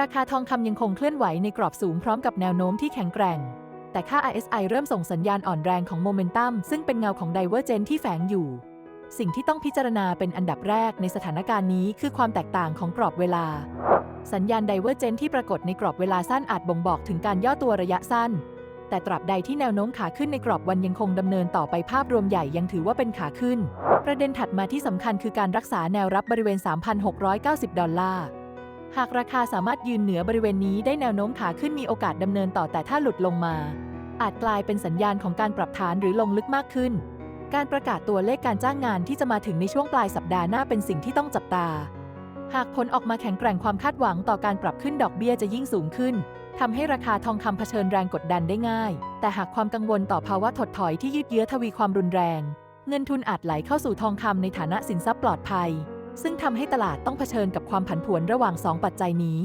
ราคาทองคำยังคงเคลื่อนไหวในกรอบสูงพร้อมกับแนวโน้มที่แข็งแกร่ง แต่ค่า RSI เริ่มส่งสัญญาณอ่อนแรงของโมเมนตัมซึ่งเป็นเงาของไดเวอร์เจนที่แฝงอยู่ สิ่งที่ต้องพิจารณาเป็นอันดับแรกในสถานการณ์นี้คือความแตกต่างของกรอบเวลา สัญญาณไดเวอร์เจนที่ปรากฏในกรอบเวลาสั้นอาจบ่งบอกถึงการย่อตัวระยะสั้น แต่ตราบใดที่แนวโน้มขาขึ้นในกรอบวันยังคงดำเนินต่อไปภาพรวมใหญ่ยังถือว่าเป็นขาขึ้น ประเด็นถัดมาที่สำคัญคือการรักษาแนวรับบริเวณ 3,690 ดอลลาร์ หากราคาสามารถยืนเหนือบริเวณนี้ได้แนวโน้มขาขึ้นมีโอกาสดำเนินต่อแต่ถ้าหลุดลงมา อาจกลายเป็นสัญญาณของการปรับฐานหรือลงลึกมากขึ้น การประกาศตัวเลขการจ้างงานที่จะมาถึงในช่วงปลายสัปดาห์หน้าเป็นสิ่งที่ต้องจับตา หากผลออกมาแข็งแกร่งความคาดหวังต่อการปรับขึ้นดอกเบี้ยจะยิ่งสูงขึ้นทำให้ราคาทองคำเผชิญแรงกดดันได้ง่าย แต่หากความกังวลต่อภาวะถดถอยที่ยืดเยื้อทวีความรุนแรง เงินทุนอาจไหลเข้าสู่ทองคำในฐานะสินทรัพย์ปลอดภัย ซึ่งทำให้ตลาดต้องเผชิญกับความผันผวนระหว่าง 2 ปัจจัยนี้